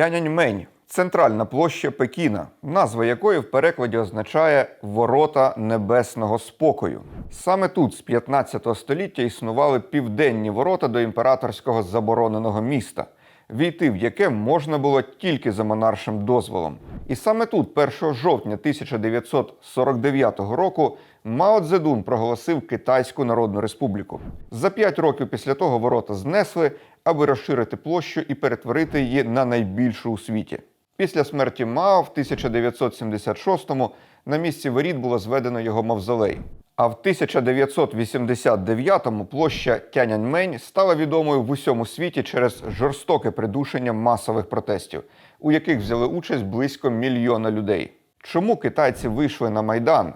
Тяньаньмень центральна площа Пекіна, назва якої в перекладі означає Ворота небесного спокою. Саме тут з 15 століття існували південні ворота до імператорського забороненого міста, війти в яке можна було тільки за монаршим дозволом. І саме тут, 1 жовтня 1949 року, Мао Цзедун проголосив Китайську Народну Республіку. За п'ять років після того ворота знесли, аби розширити площу і перетворити її на найбільшу у світі. Після смерті Мао в 1976-му на місці воріт було зведено його мавзолей. А в 1989-му площа Тяньаньмень стала відомою в усьому світі через жорстоке придушення масових протестів, у яких взяли участь близько мільйона людей. Чому китайці вийшли на майдан?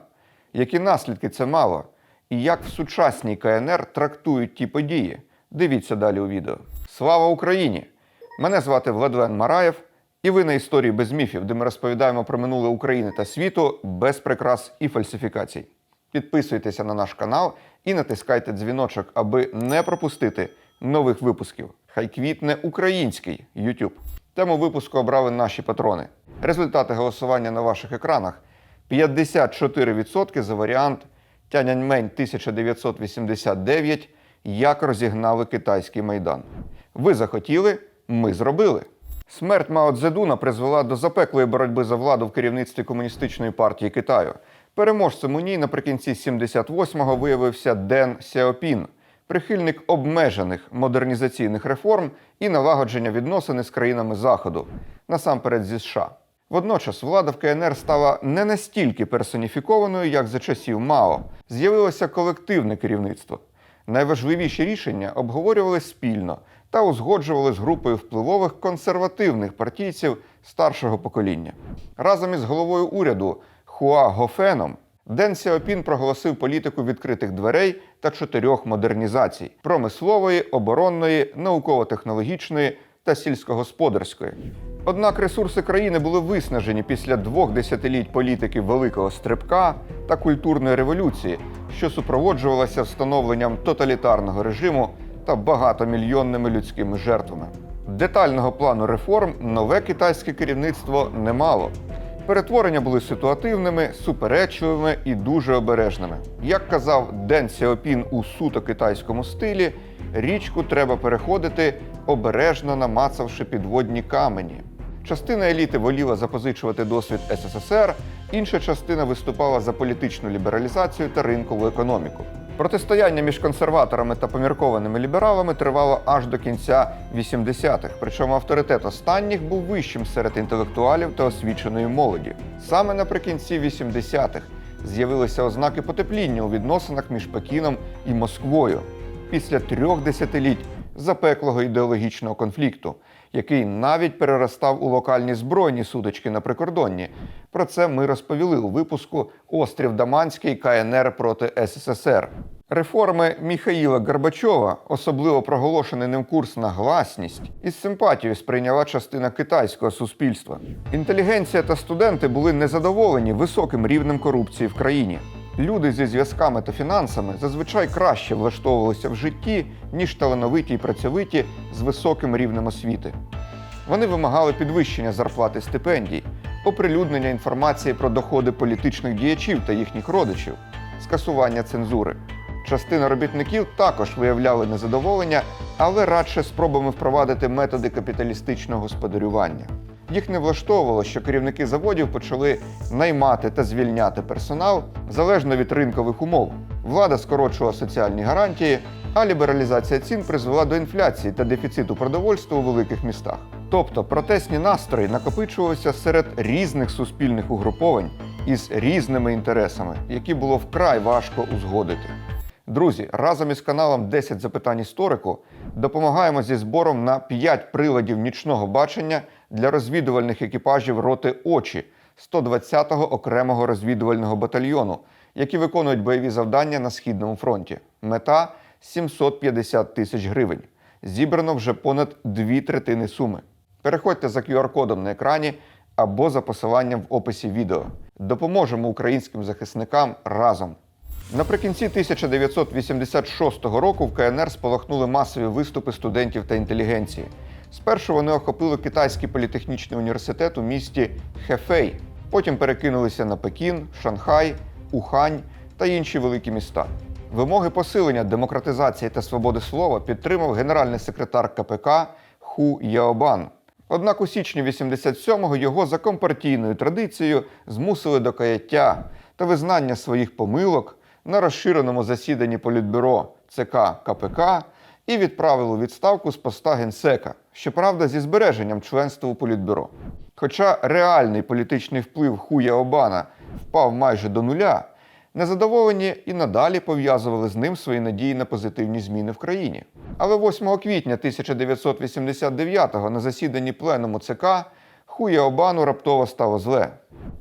Які наслідки це мало? І як в сучасній КНР трактують ті події? Дивіться далі у відео. Слава Україні! Мене звати Владлен Мараєв, і ви на історії без міфів, де ми розповідаємо про минуле України та світу без прикрас і фальсифікацій. Підписуйтеся на наш канал і натискайте дзвіночок, аби не пропустити нових випусків. Хай квітне український YouTube. Тему випуску обрали наші патрони. Результати голосування на ваших екранах: 54% за варіант Тяньаньмень 1989 як розігнали китайський майдан. Ви захотіли, ми зробили. Смерть Мао Цзедуна призвела до запеклої боротьби за владу в керівництві комуністичної партії Китаю. Переможцем у ній наприкінці 78-го виявився Ден Сяопін, прихильник обмежених модернізаційних реформ і налагодження відносин з країнами Заходу, насамперед зі США. Водночас влада в КНР стала не настільки персоніфікованою, як за часів Мао. З'явилося колективне керівництво. Найважливіші рішення обговорювали спільно та узгоджували з групою впливових консервативних партійців старшого покоління. Разом із головою уряду Хуа Гофеном Ден Сяопін проголосив політику відкритих дверей та чотирьох модернізацій: промислової, оборонної, науково-технологічної та сільськогосподарської. Однак ресурси країни були виснажені після двох десятиліть політики великого стрибка та культурної революції, що супроводжувалася встановленням тоталітарного режиму та багатомільйонними людськими жертвами. Детального плану реформ нове китайське керівництво не мало. Перетворення були ситуативними, суперечливими і дуже обережними. Як казав Ден Сяопін у суто китайському стилі, річку треба переходити, обережно намацавши підводні камені. Частина еліти воліла запозичувати досвід СССР, інша частина виступала за політичну лібералізацію та ринкову економіку. Протистояння між консерваторами та поміркованими лібералами тривало аж до кінця 80-х, причому авторитет останніх був вищим серед інтелектуалів та освіченої молоді. Саме наприкінці 80-х з'явилися ознаки потепління у відносинах між Пекіном і Москвою після трьох десятиліть запеклого ідеологічного конфлікту, який навіть переростав у локальні збройні сутички на прикордонні. Про це ми розповіли у випуску Острів Даманський КНР проти СССР. Реформи Міхаїла Горбачова, особливо проголошений ним курс на гласність, із симпатією сприйняла частина китайського суспільства. Інтелігенція та студенти були незадоволені високим рівнем корупції в країні. Люди зі зв'язками та фінансами зазвичай краще влаштовувалися в житті, ніж талановиті й працьовиті з високим рівнем освіти. Вони вимагали підвищення зарплати стипендій, оприлюднення інформації про доходи політичних діячів та їхніх родичів, скасування цензури. Частина робітників також виявляли незадоволення, але радше спробами впровадити методи капіталістичного господарювання. Їх не влаштовувало, що керівники заводів почали наймати та звільняти персонал залежно від ринкових умов. Влада скорочувала соціальні гарантії, а лібералізація цін призвела до інфляції та дефіциту продовольства у великих містах. Тобто протестні настрої накопичувалися серед різних суспільних угруповань із різними інтересами, які було вкрай важко узгодити. Друзі, разом із каналом 10 запитань історику допомагаємо зі збором на 5 приладів нічного бачення для розвідувальних екіпажів роти очі 120-го окремого розвідувального батальйону, які виконують бойові завдання на східному фронті. Мета 750 тисяч гривень. Зібрано вже понад дві третини суми. Переходьте за QR-кодом на екрані або за посиланням в описі відео. Допоможемо українським захисникам разом. Наприкінці 1986 року в КНР спалахнули масові виступи студентів та інтелігенції. Спершу вони охопили Китайський політехнічний університет у місті Хефей, потім перекинулися на Пекін, Шанхай, Ухань та інші великі міста. Вимоги посилення демократизації та свободи слова підтримав генеральний секретар КПК Ху Яобан. Однак у січні 87-го його за компартійною традицією змусили до каяття та визнання своїх помилок на розширеному засіданні Політбюро ЦК КПК і відправили у відставку з поста генсека, щоправда, зі збереженням членства у Політбюро. Хоча реальний політичний вплив Хуя Обана впав майже до нуля, незадоволені і надалі пов'язували з ним свої надії на позитивні зміни в країні. Але 8 квітня 1989-го на засіданні пленуму ЦК Хуя Обану раптово стало зле.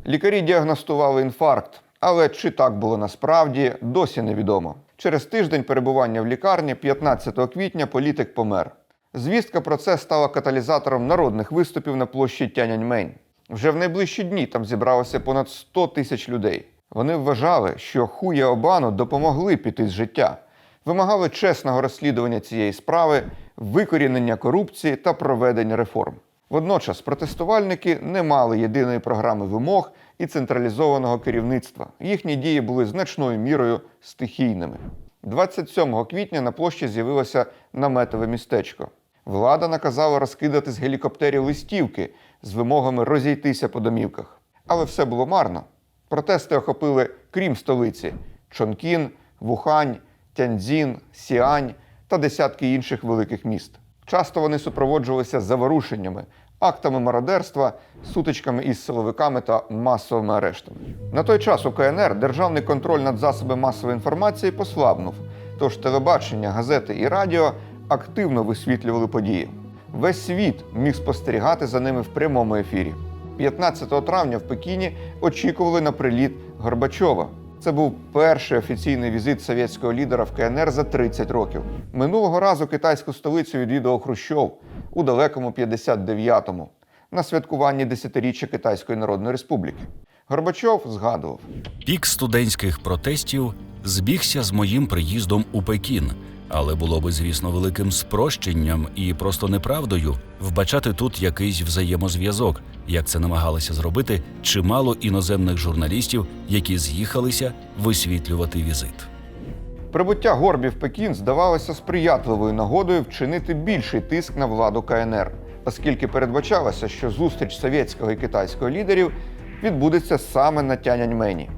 Лікарі діагностували інфаркт, але чи так було насправді, досі невідомо. Через тиждень перебування в лікарні, 15 квітня, політик помер. Звістка про це стала каталізатором народних виступів на площі Тяньаньмень. Вже в найближчі дні там зібралося понад 100 тисяч людей. Вони вважали, що Хуя Обану допомогли піти з життя, вимагали чесного розслідування цієї справи, викорінення корупції та проведення реформ. Водночас протестувальники не мали єдиної програми вимог і централізованого керівництва. Їхні дії були значною мірою стихійними. 27 квітня на площі з'явилося наметове містечко. Влада наказала розкидати з гелікоптерів листівки з вимогами розійтися по домівках. Але все було марно. Протести охопили, крім столиці, Чонкін, Вухань, Тяньцзін, Сіань та десятки інших великих міст. Часто вони супроводжувалися заворушеннями, актами мародерства, сутичками із силовиками та масовими арештами. На той час у КНР державний контроль над засобами масової інформації послабнув, тож телебачення, газети і радіо активно висвітлювали події. Весь світ міг спостерігати за ними в прямому ефірі. 15 травня в Пекіні очікували на приліт Горбачова. Це був перший офіційний візит совєтського лідера в КНР за 30 років. Минулого разу китайську столицю відвідав Хрущов у далекому 59-му на святкуванні десятиріччя Китайської Народної Республіки. Горбачов згадував: Пік студентських протестів збігся з моїм приїздом у Пекін, але було би, звісно, великим спрощенням і просто неправдою вбачати тут якийсь взаємозв'язок, як це намагалися зробити чимало іноземних журналістів, які з'їхалися висвітлювати візит. Прибуття Горбі в Пекін здавалося сприятливою нагодою вчинити більший тиск на владу КНР, оскільки передбачалося, що зустріч совєтського і китайського лідерів відбудеться саме на Тяньаньмені.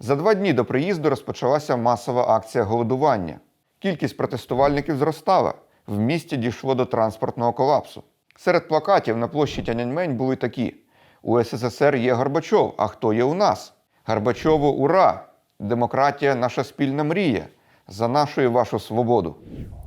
За два дні до приїзду розпочалася масова акція голодування. Кількість протестувальників зростала. В місті дійшло до транспортного колапсу. Серед плакатів на площі Тяньаньмень були такі: у СССР є Горбачов, а хто є у нас? Горбачову ура! Демократія наша спільна мрія. За нашу і вашу свободу.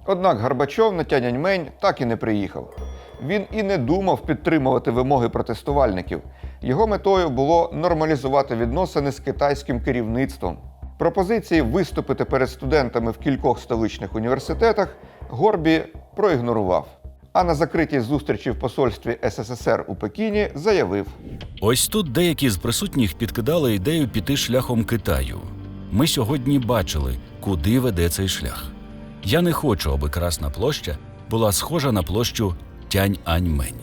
Однак Горбачов на Тяньаньмень так і не приїхав. Він і не думав підтримувати вимоги протестувальників. Його метою було нормалізувати відносини з китайським керівництвом. Пропозиції виступити перед студентами в кількох столичних університетах Горбі проігнорував. А на закритій зустрічі в посольстві СССР у Пекіні заявив: Ось тут деякі з присутніх підкидали ідею піти шляхом Китаю. Ми сьогодні бачили, куди веде цей шлях. Я не хочу, аби Красна площа була схожа на площу Тянь-Аньмень.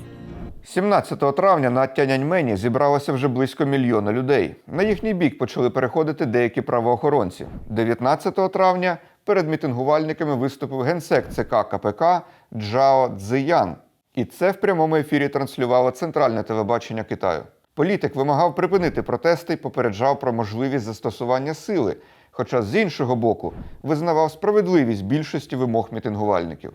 17 травня на Тяньаньмені зібралося вже близько мільйона людей. На їхній бік почали переходити деякі правоохоронці. 19 травня перед мітингувальниками виступив генсек ЦК КПК Джао Цзиян. І це в прямому ефірі транслювало центральне телебачення Китаю. Політик вимагав припинити протести і попереджав про можливість застосування сили, хоча з іншого боку визнавав справедливість більшості вимог мітингувальників.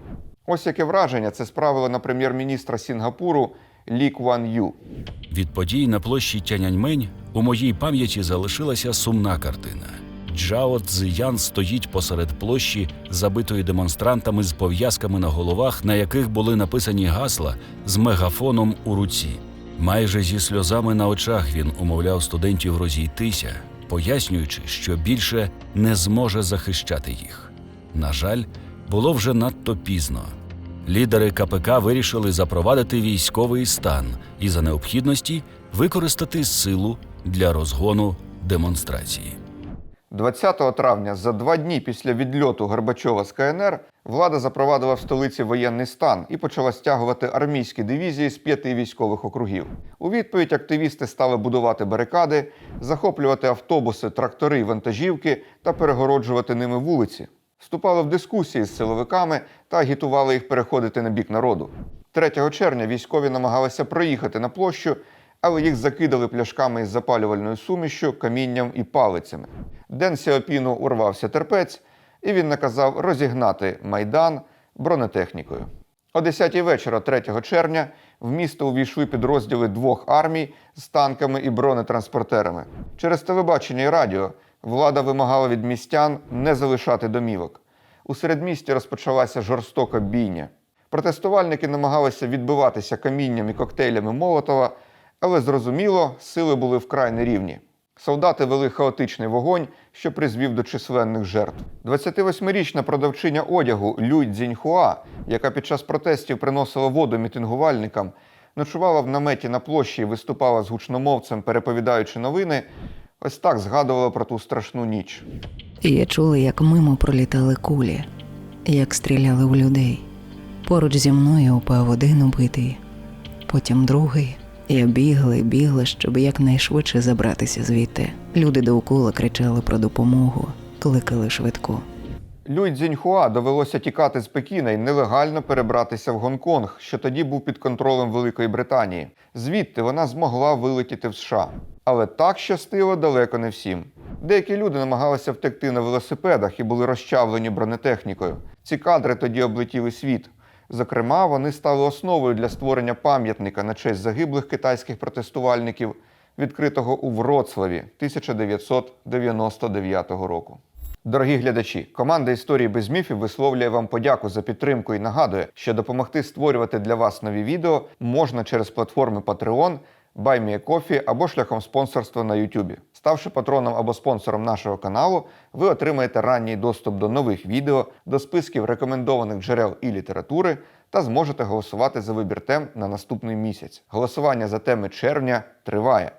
Ось яке враження це справило на прем'єр-міністра Сінгапуру Лі Куан Ю. Від подій на площі Тяньаньмень у моїй пам'яті залишилася сумна картина. Джао Цзиян стоїть посеред площі, забитої демонстрантами з пов'язками на головах, на яких були написані гасла з мегафоном у руці. Майже зі сльозами на очах він умовляв студентів розійтися, пояснюючи, що більше не зможе захищати їх. На жаль, було вже надто пізно. Лідери КПК вирішили запровадити військовий стан і за необхідності використати силу для розгону демонстрації. 20 травня, за два дні після відльоту Горбачова з КНР, влада запровадила в столиці воєнний стан і почала стягувати армійські дивізії з п'яти військових округів. У відповідь активісти стали будувати барикади, захоплювати автобуси, трактори вантажівки та перегороджувати ними вулиці. Вступали в дискусії з силовиками та агітували їх переходити на бік народу. 3 червня військові намагалися проїхати на площу, але їх закидали пляшками із запалювальною сумішю, камінням і палицями. Ден Сіопіну урвався терпець, і він наказав розігнати майдан бронетехнікою. О 10 вечора 3 червня в місто увійшли підрозділи двох армій з танками і бронетранспортерами. Через телебачення і радіо влада вимагала від містян не залишати домівок. У середмісті розпочалася жорстока бійня. Протестувальники намагалися відбиватися камінням і коктейлями Молотова, але зрозуміло, сили були вкрай нерівні. Солдати вели хаотичний вогонь, що призвів до численних жертв. 28-річна продавчиня одягу Люй Цзіньхуа, яка під час протестів приносила воду мітингувальникам, ночувала в наметі на площі і виступала з гучномовцем, переповідаючи новини, ось так згадувала про ту страшну ніч. Я чула, як мимо пролітали кулі, як стріляли у людей. Поруч зі мною упав один убитий, потім другий. І бігла, щоб якнайшвидше забратися звідти. Люди довкола кричали про допомогу, кликали швидку. Люй Цзіньхуа довелося тікати з Пекіна і нелегально перебратися в Гонконг, що тоді був під контролем Великої Британії. Звідти вона змогла вилетіти в США. Але так щастило далеко не всім. Деякі люди намагалися втекти на велосипедах і були розчавлені бронетехнікою. Ці кадри тоді облетіли світ. Зокрема, вони стали основою для створення пам'ятника на честь загиблих китайських протестувальників, відкритого у Вроцлаві 1999 року. Дорогі глядачі, команда історії без міфів висловлює вам подяку за підтримку і нагадує, що допомогти створювати для вас нові відео можна через платформи Patreon, BuyMeACoffee або шляхом спонсорства на YouTube. Ставши патроном або спонсором нашого каналу, ви отримаєте ранній доступ до нових відео, до списків рекомендованих джерел і літератури та зможете голосувати за вибір тем на наступний місяць. Голосування за теми червня триває.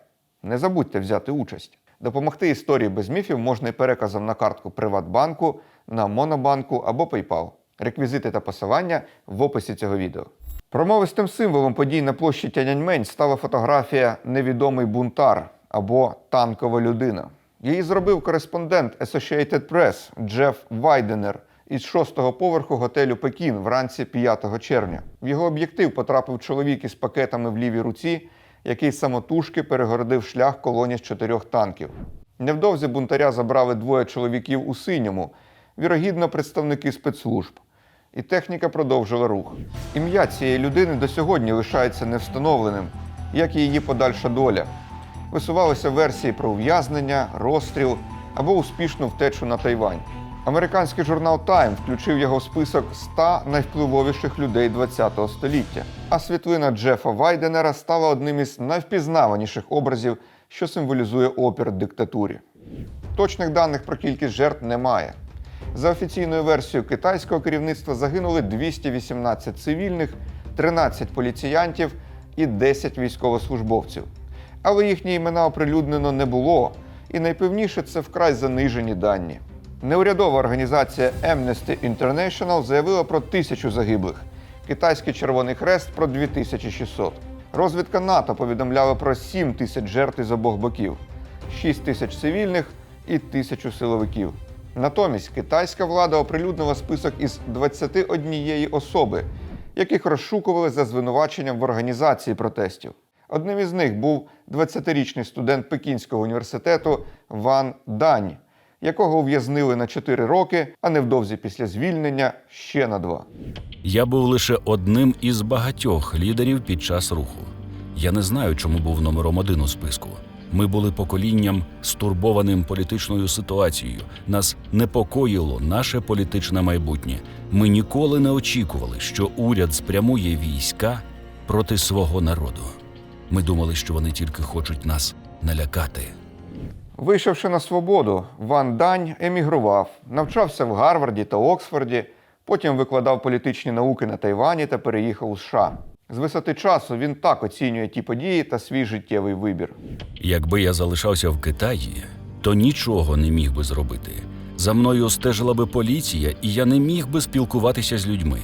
Не забудьте взяти участь. Допомогти історії без міфів можна і переказом на картку Приватбанку, на Монобанку або PayPal. Реквізити та посилання в описі цього відео. Промовистим символом подій на площі Тяньаньмень стала фотографія Невідомий бунтар або Танкова людина. Її зробив кореспондент Associated Press Джеф Вайденер із шостого поверху готелю Пекін вранці 5 червня. В його об'єктив потрапив чоловік із пакетами в лівій руці, який самотужки перегородив шлях колоні з чотирьох танків. Невдовзі бунтаря забрали двоє чоловіків у синьому, вірогідно представники спецслужб. І техніка продовжила рух. Ім'я цієї людини до сьогодні лишається невстановленим, як і її подальша доля. Висувалися версії про ув'язнення, розстріл або успішну втечу на Тайвань. Американський журнал Time включив його в список 100 найвпливовіших людей ХХ століття. А світлина Джефа Вайденера стала одним із найвпізнаваніших образів, що символізує опір диктатурі. Точних даних про кількість жертв немає. За офіційною версією китайського керівництва загинули 218 цивільних, 13 поліціянтів і 10 військовослужбовців. Але їхні імена оприлюднено не було, і найпевніше це вкрай занижені дані. Неурядова організація Amnesty International заявила про тисячу загиблих, китайський Червоний Хрест про 2600. Розвідка НАТО повідомляла про 7 тисяч жертв з обох боків, 6 тисяч цивільних і тисячу силовиків. Натомість китайська влада оприлюднила список із 21 особи, яких розшукували за звинуваченням в організації протестів. Одним із них був 20-річний студент Пекінського університету Ван Дань, якого ув'язнили на 4 роки, а невдовзі після звільнення ще на 2. Я був лише одним із багатьох лідерів під час руху. Я не знаю, чому був номером один у списку. Ми були поколінням, стурбованим політичною ситуацією. Нас непокоїло наше політичне майбутнє. Ми ніколи не очікували, що уряд спрямує війська проти свого народу. Ми думали, що вони тільки хочуть нас налякати. Вийшовши на свободу, Ван Дань емігрував, навчався в Гарварді та Оксфорді, потім викладав політичні науки на Тайвані та переїхав у США. З висоти часу він так оцінює ті події та свій життєвий вибір. Якби я залишався в Китаї, то нічого не міг би зробити. За мною стежила би поліція, і я не міг би спілкуватися з людьми.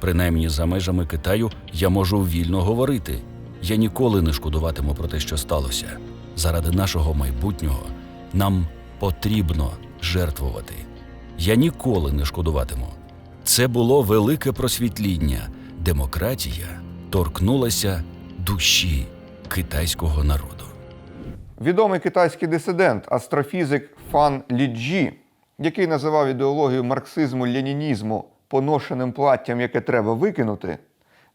Принаймні, за межами Китаю я можу вільно говорити. Я ніколи не шкодуватиму про те, що сталося. Заради нашого майбутнього нам потрібно жертвувати. Я ніколи не шкодуватиму. Це було велике просвітління. Демократія торкнулася душі китайського народу. Відомий китайський дисидент, астрофізик Фан Ліджі, який називав ідеологію марксизму-ленінізму поношеним платтям, яке треба викинути,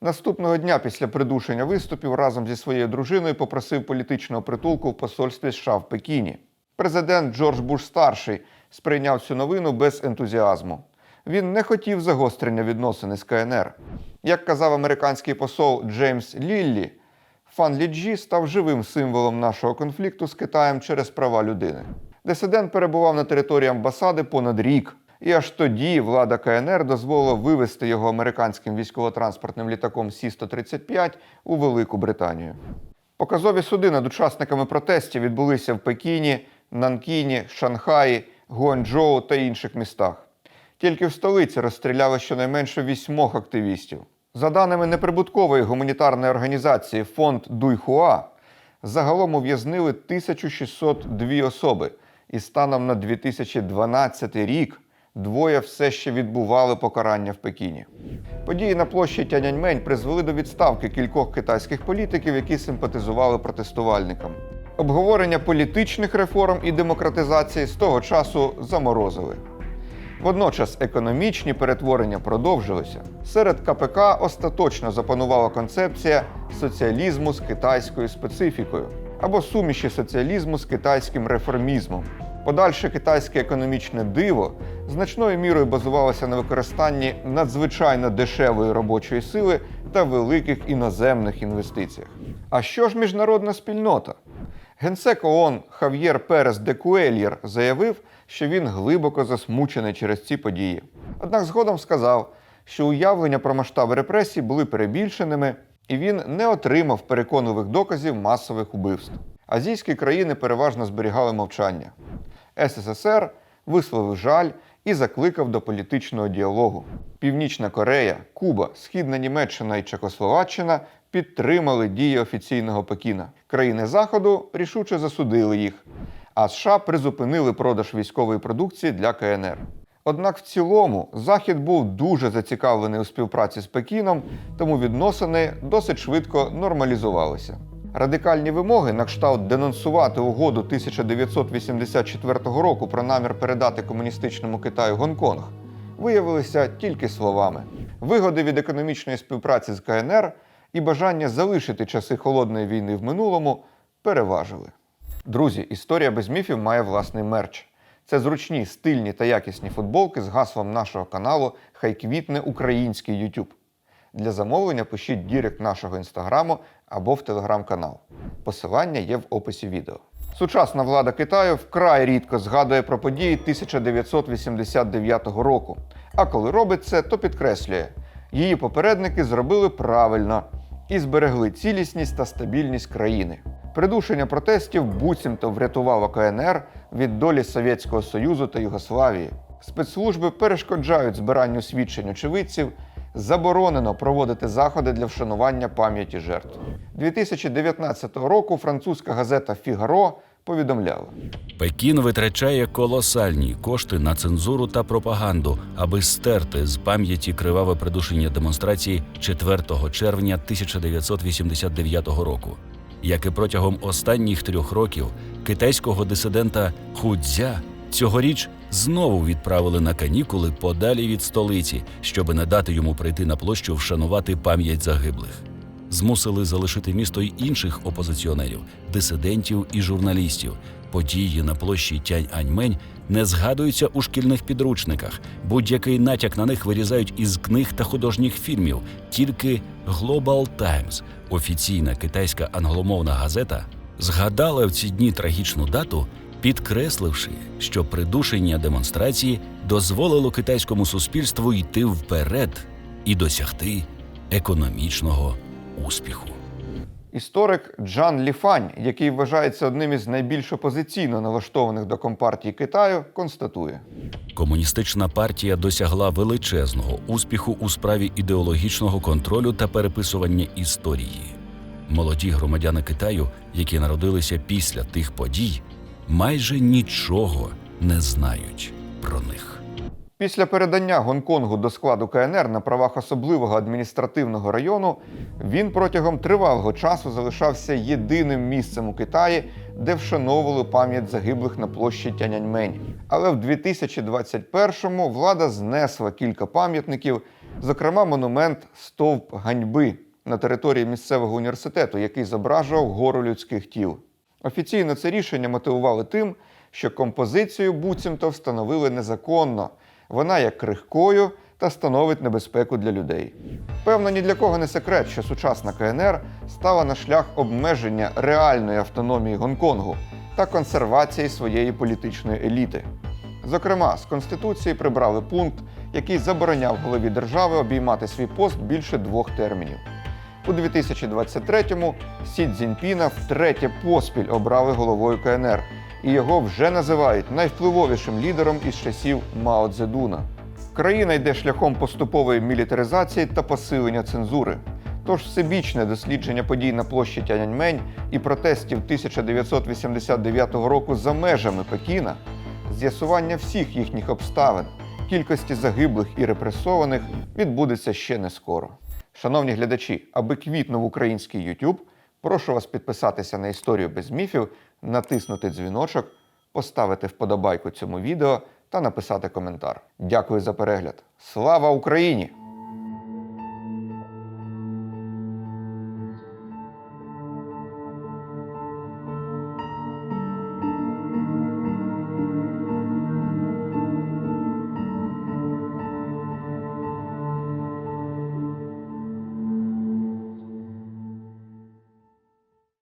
наступного дня після придушення виступів разом зі своєю дружиною попросив політичного притулку в посольстві США в Пекіні. Президент Джордж Буш старший сприйняв цю новину без ентузіазму. Він не хотів загострення відносин із КНР. Як казав американський посол Джеймс Ліллі, Фан Ліджі став живим символом нашого конфлікту з Китаєм через права людини. Дисидент перебував на території амбасади понад рік, і аж тоді влада КНР дозволила вивезти його американським військово-транспортним літаком Сі-135 у Велику Британію. Показові суди над учасниками протестів відбулися в Пекіні, Нанкіні, Шанхаї, Гуанчжоу та інших містах. Тільки в столиці розстріляли щонайменше вісьмох активістів. За даними неприбуткової гуманітарної організації Фонд Дуйхуа, загалом ув'язнили 1602 особи, і станом на 2012 рік двоє все ще відбували покарання в Пекіні. Події на площі Тяньаньмень призвели до відставки кількох китайських політиків, які симпатизували протестувальникам. Обговорення політичних реформ і демократизації з того часу заморозили. Водночас економічні перетворення продовжилися. Серед КПК остаточно запанувала концепція соціалізму з китайською специфікою або суміші соціалізму з китайським реформізмом. Подальше китайське економічне диво значною мірою базувалося на використанні надзвичайно дешевої робочої сили та великих іноземних інвестиціях. А що ж міжнародна спільнота? Генсек ООН Хав'єр Перес де Куельєр заявив, що він глибоко засмучений через ці події. Однак згодом сказав, що уявлення про масштаби репресій були перебільшеними, і він не отримав переконливих доказів масових убивств. Азійські країни переважно зберігали мовчання. СССР висловив жаль і закликав до політичного діалогу. Північна Корея, Куба, Східна Німеччина і Чехословаччина підтримали дії офіційного Пекіна. Країни Заходу рішуче засудили їх, а США призупинили продаж військової продукції для КНР. Однак в цілому Захід був дуже зацікавлений у співпраці з Пекіном, тому відносини досить швидко нормалізувалися. Радикальні вимоги на кшталт денонсувати угоду 1984 року про намір передати комуністичному Китаю Гонконг виявилися тільки словами. Вигоди від економічної співпраці з КНР і бажання залишити часи холодної війни в минулому переважили. Друзі, історія без міфів має власний мерч. Це зручні, стильні та якісні футболки з гаслом нашого каналу Хай квітне український YouTube. Для замовлення пишіть дірект нашого інстаграму або в телеграм-канал. Посилання є в описі відео. Сучасна влада Китаю вкрай рідко згадує про події 1989 року. А коли робить це, то підкреслює, її попередники зробили правильно і зберегли цілісність та стабільність країни. Придушення протестів буцімто врятувало КНР від долі Совєтського Союзу та Югославії. Спецслужби перешкоджають збиранню свідчень очевидців, заборонено проводити заходи для вшанування пам'яті жертв. 2019 року французька газета Фігаро повідомляла. Пекін витрачає колосальні кошти на цензуру та пропаганду, аби стерти з пам'яті криваве придушення демонстрації 4 червня 1989 року. Як і протягом останніх трьох років китайського дисидента Худзя цьогоріч знову відправили на канікули подалі від столиці, щоби не дати йому прийти на площу вшанувати пам'ять загиблих. Змусили залишити місто й інших опозиціонерів, дисидентів і журналістів. Події на площі Тянь-Аньмень не згадуються у шкільних підручниках. Будь-який натяк на них вирізають із книг та художніх фільмів. Тільки Global Times, офіційна китайська англомовна газета, згадала в ці дні трагічну дату, підкресливши, що придушення демонстрації дозволило китайському суспільству йти вперед і досягти економічного успіху. Історик Джан Ліфань, який вважається одним із найбільш опозиційно налаштованих до компартії Китаю, констатує. Комуністична партія досягла величезного успіху у справі ідеологічного контролю та переписування історії. Молоді громадяни Китаю, які народилися після тих подій, майже нічого не знають про них. Після передання Гонконгу до складу КНР на правах особливого адміністративного району він протягом тривалого часу залишався єдиним місцем у Китаї, де вшановували пам'ять загиблих на площі Тяньаньмень. Але в 2021-му влада знесла кілька пам'ятників, зокрема монумент Стовп ганьби на території місцевого університету, який зображував гору людських тіл. Офіційно це рішення мотивували тим, що композицію буцімто встановили незаконно. Вона є крихкою та становить небезпеку для людей. Певно, ні для кого не секрет, що сучасна КНР стала на шлях обмеження реальної автономії Гонконгу та консервації своєї політичної еліти. Зокрема, з Конституції прибрали пункт, який забороняв голові держави обіймати свій пост більше двох термінів. У 2023-му Сі Цзіньпіна втретє поспіль обрали головою КНР, і його вже називають найвпливовішим лідером із часів Мао Цзедуна. Країна йде шляхом поступової мілітаризації та посилення цензури. Тож всебічне дослідження подій на площі Тяньаньмень і протестів 1989 року за межами Пекіна, з'ясування всіх їхніх обставин, кількості загиблих і репресованих відбудеться ще не скоро. Шановні глядачі, аби квітнув український YouTube, прошу вас підписатися на історію без міфів, натиснути дзвіночок, поставити вподобайку цьому відео та написати коментар. Дякую за перегляд. Слава Україні!